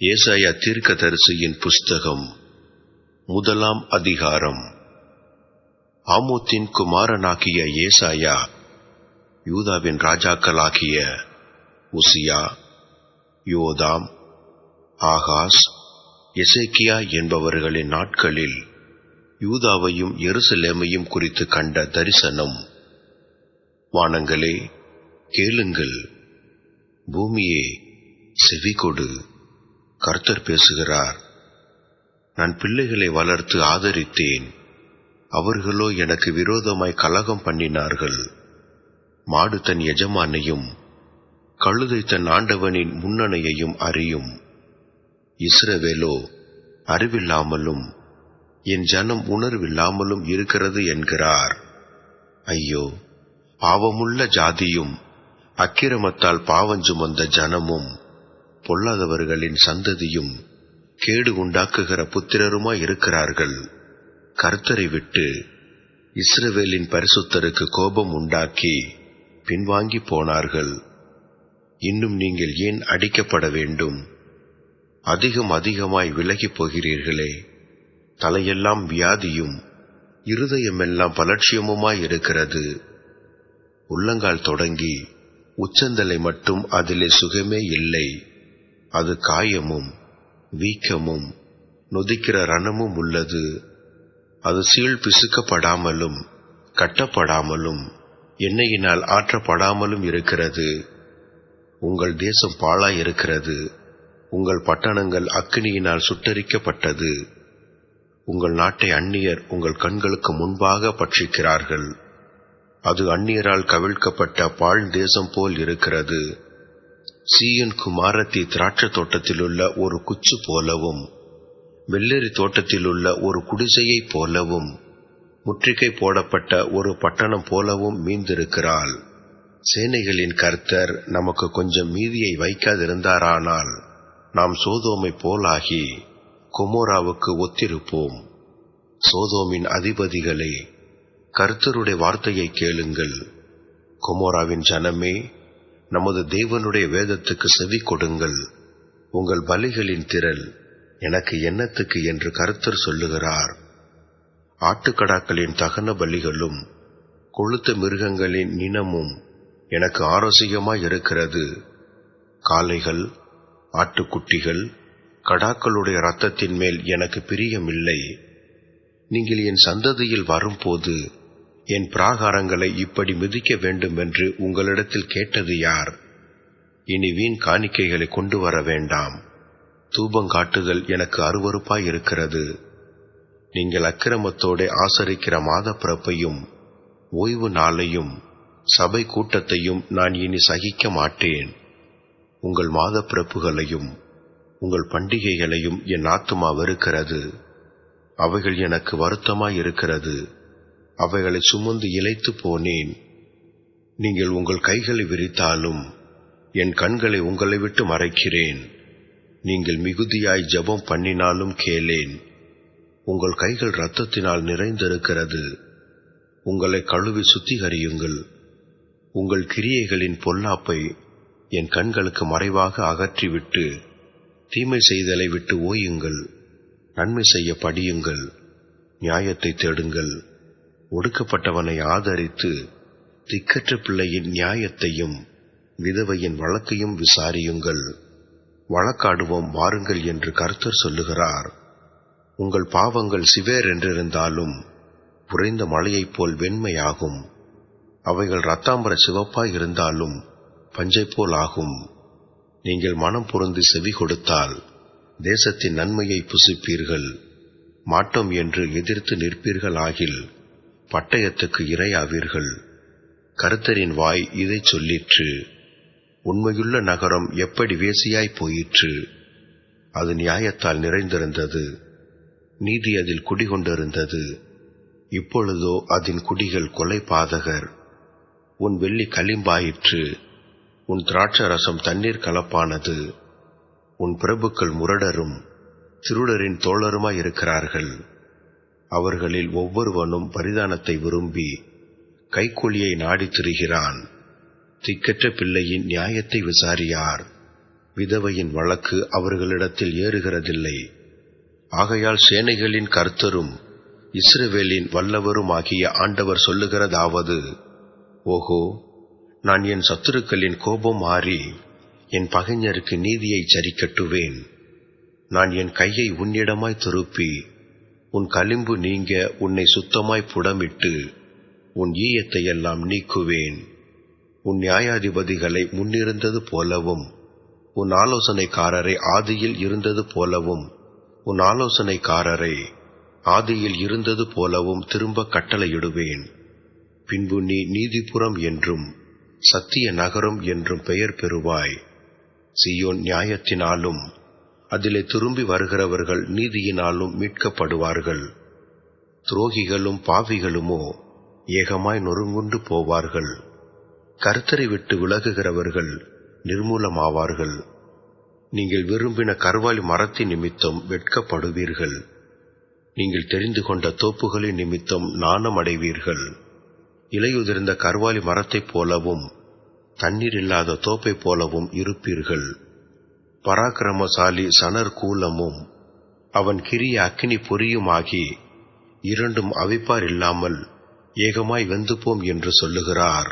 ஏசாயா தீர்க்கதரிசியின் புஸ்தகம் முதலாம் அதிகாரம். ஆமோத்தின் குமாரனாகிய ஏசாயா யூதாவின் ராஜாக்களாகிய உசியா யோதாம் ஆகாஸ் எசேக்கியா என்பவர்களின் நாட்களில் யூதாவையும் எருசலேமையும் குறித்து கண்ட தரிசனம். வானங்களே கேளுங்கள் பூமியே செவிகொடு. கர்த்தர் பேசுகிறார். நான் பிள்ளைகளை வளர்த்து ஆதரித்தேன். அவர்களோ எனக்கு விரோதமாய் கலகம் பண்ணினார்கள். மாடு தன் எஜமானையும் கழுதை தன் ஆண்டவனின் முன்னணையையும் அறியும். இஸ்ரவேலோ அறிவில்லாமலும் என் ஜனம் உணர்வில்லாமலும் இருக்கிறது என்கிறார். ஐயோ பாவமுள்ள ஜாதியும் அக்கிரமத்தால் பாவஞ்சுமந்த ஜனமும் பொல்லாதவர்களின் சந்ததியும் கேடு உண்டாக்குகிற புத்திரருமாய் இருக்கிறார்கள். கர்த்தரை விட்டு இஸ்ரவேலின் பரிசுத்தருக்கு கோபம் உண்டாக்கி பின்வாங்கி போனார்கள். இன்னும் நீங்கள் ஏன் அடிக்கப்பட வேண்டும்? அதிகம் அதிகமாய் விலகிப் போகிறீர்களே. தலையெல்லாம் வியாதியும் இருதயமெல்லாம் பலட்சியமுமாய் இருக்கிறது. உள்ளங்கால் தொடங்கி உச்சந்தலை மட்டும் அதிலே சுகமே இல்லை. அது காயமும் வீக்கமும் நொதிக்கிற ரணமும் உள்ளது. அது சீழ் பிசுக்கப்படாமலும் கட்டப்படாமலும் எண்ணெயினால் ஆற்றப்படாமலும் இருக்கிறது. உங்கள் தேசம் பாழாயிருக்கிறது உங்கள் பட்டணங்கள் அக்கினியினால் சுட்டரிக்கப்பட்டது. உங்கள் நாட்டை அந்நியர் உங்கள் கண்களுக்கு முன்பாக பட்சிக்கிறார்கள். அது அந்நியரால் கவிழ்க்கப்பட்ட பாழ் தேசம் போல் இருக்கிறது. சீயன் குமாரத்தி திராட்சை தோட்டத்திலுள்ள ஒரு குச்சு போலவும் வெள்ளரி தோட்டத்திலுள்ள ஒரு குடிசையைப் போலவும் முற்றுகை போடப்பட்ட ஒரு பட்டணம் போலவும் மீந்திருக்கிறாள். சேனைகளின் கர்த்தர் நமக்கு கொஞ்சம் மீதியை வைக்காதிருந்தாரானால் நாம் சோதோமை போலாகி கொமோராவுக்கு ஒத்திருப்போம். சோதோமின் அதிபதிகளே கர்த்தருடைய வார்த்தையை கேளுங்கள். கொமோராவின் ஜனமே நமது தேவனுடைய வேதத்துக்கு செவி கொடுங்கள். உங்கள் பலிகளின் திரள் எனக்கு என்னத்துக்கு என்று கருத்தர் சொல்லுகிறார். ஆட்டுக்கடாக்களின் தகன பலிகளும் கொளுத்த மிருகங்களின் நினமும் எனக்கு ஆரோசியமாய் இருக்கிறது. காளைகள் ஆட்டுக்குட்டிகள் கடாக்களுடைய இரத்தத்தின் மேல் எனக்கு பிரியமில்லை. நீங்கள் என் சந்ததியில் வரும்போது என் பிராகாரங்களை இப்படி மிதிக்க வேண்டும் என்று உங்களிடத்தில் கேட்டது யார்? இனி வீண் காணிக்கைகளை கொண்டு வர வேண்டாம். தூபங்காட்டுதல் எனக்கு அருவறுப்பாய் இருக்கிறது. நீங்கள் அக்கிரமத்தோடு ஆசரிக்கிற மாத பிறப்பையும் ஓய்வு நாளையும் சபை கூட்டத்தையும் நான் இனி சகிக்க மாட்டேன். உங்கள் மாத பிறப்புகளையும் உங்கள் பண்டிகைகளையும் என் ஆத்துமா வெறுக்கிறது. அவைகள் எனக்கு வருத்தமாய் இருக்கிறது. அவைகளை சுமந்து இழைத்து போனேன். நீங்கள் உங்கள் கைகளை விரித்தாலும் என் கண்களை உங்களை விட்டு மறைக்கிறேன். நீங்கள் மிகுதியாய் ஜெபம் பண்ணினாலும் கேளேன். உங்கள் கைகள் இரத்தத்தினால் நிறைந்திருக்கிறது. உங்களை கழுவி சுத்திகரியுங்கள். உங்கள் கிரியைகளின் பொல்லாப்பை என் கண்களுக்கு மறைவாக அகற்றிவிட்டு தீமை செய்தலை விட்டு ஓயுங்கள். நன்மை செய்ய படியுங்கள். நியாயத்தை தேடுங்கள். ஒடுக்கப்பட்டவனை ஆதரித்து திக்கற்ற பிள்ளையின் நியாயத்தையும் விதவையின் வழக்கையும் விசாரியுங்கள். வழக்காடுவோம் வாருங்கள் என்று கர்த்தர் சொல்லுகிறார். உங்கள் பாவங்கள் சிவேர் என்றிருந்தாலும் உறைந்த மழையைப் போல் வெண்மையாகும். அவைகள் ரத்தாம்பர சிவப்பாய் இருந்தாலும் பஞ்சை போல் ஆகும். நீங்கள் மனம் பொருந்தி செவி கொடுத்தால் தேசத்தின் நன்மையை புசிப்பீர்கள். மாட்டோம் என்று எதிர்த்து நிற்பீர்கள் ஆகில் பட்டயத்துக்கு இரையாவீர்கள். கருத்தரின் வாய் இதை சொல்லிற்று. உண்மையுள்ள நகரம் எப்படி வேசியாய் போயிற்று? அது நியாயத்தால் நிறைந்திருந்தது. நீதி அதில் குடிகொண்டிருந்தது. இப்பொழுதோ அதன் குடிகள் கொலை பாதகர். உன் வெள்ளி களிம்பாயிற்று. உன் திராட்சரசம் தண்ணீர் கலப்பானது. உன் பிரபுக்கள் முரடரும். திருடரின் தோழருமாய் இருக்கிறார்கள். அவர்களில் ஒவ்வொருவனும் பரிதானத்தை விரும்பி கைக்கூலியை நாடித் திரிகிறான் திக்கற்ற பிள்ளையின் நியாயத்தை விசாரியார். விதவையின் வழக்கு அவர்களிடத்தில் ஏறுகிறதில்லை. ஆகையால் சேனைகளின் கர்த்தரும் இஸ்ரவேலின் வல்லவருமாகிய ஆண்டவர் சொல்லுகிறதாவது ஓஹோ நான் என் சத்துருக்களின் கோபம் மாறி என் பகைஞருக்கு நீதியைச் சரிக்கட்டுவேன். நான் என் கையை உன்னிடமாய் திருப்பி உன் களிம்பு நீங்க உன்னை சுத்தமாய் புடமிட்டு உன் ஈயத்தை எல்லாம் நீக்குவேன். உன் நியாயாதிபதிகளை முன்னிருந்தது போலவும் உன் ஆலோசனைக்காரரை ஆதியில் இருந்தது போலவும் உன் ஆலோசனைக்காரரை ஆதியில் இருந்தது போலவும் திரும்ப கட்டளையிடுவேன். பின்பு நீ நீதிபுரம் என்றும் சத்திய நகரம் என்றும் பெயர் பெறுவாய். சியோன் நியாயத்தினாலும் அதிலே திரும்பி வருகிறவர்கள் நீதியினாலும் மீட்கப்படுவார்கள். துரோகிகளும் பாவிகளுமோ ஏகமாய் நொறுங்குண்டு போவார்கள். கர்த்தரை விட்டு விலகுகிறவர்கள் நிர்மூலமாவார்கள். நீங்கள் விரும்பின கர்வாலி மரத்தின் நிமித்தம் வெட்கப்படுவீர்கள். நீங்கள் தெரிந்து கொண்ட தோப்புகளின் நிமித்தம் நாணம் அடைவீர்கள் இலையுதிர்ந்த கர்வாலி மரத்தைப் போலவும் தண்ணீர் இல்லாத தோப்பைப் போலவும் இருப்பீர்கள். பராக்கிரமசாலி சனர் கூலமும் அவன் கிரிய அக்னி பொரியுமாகி இரண்டும் அவிப்பார் இல்லாமல் ஏகமாய் வெந்துப்போம் என்று சொல்லுகிறார்.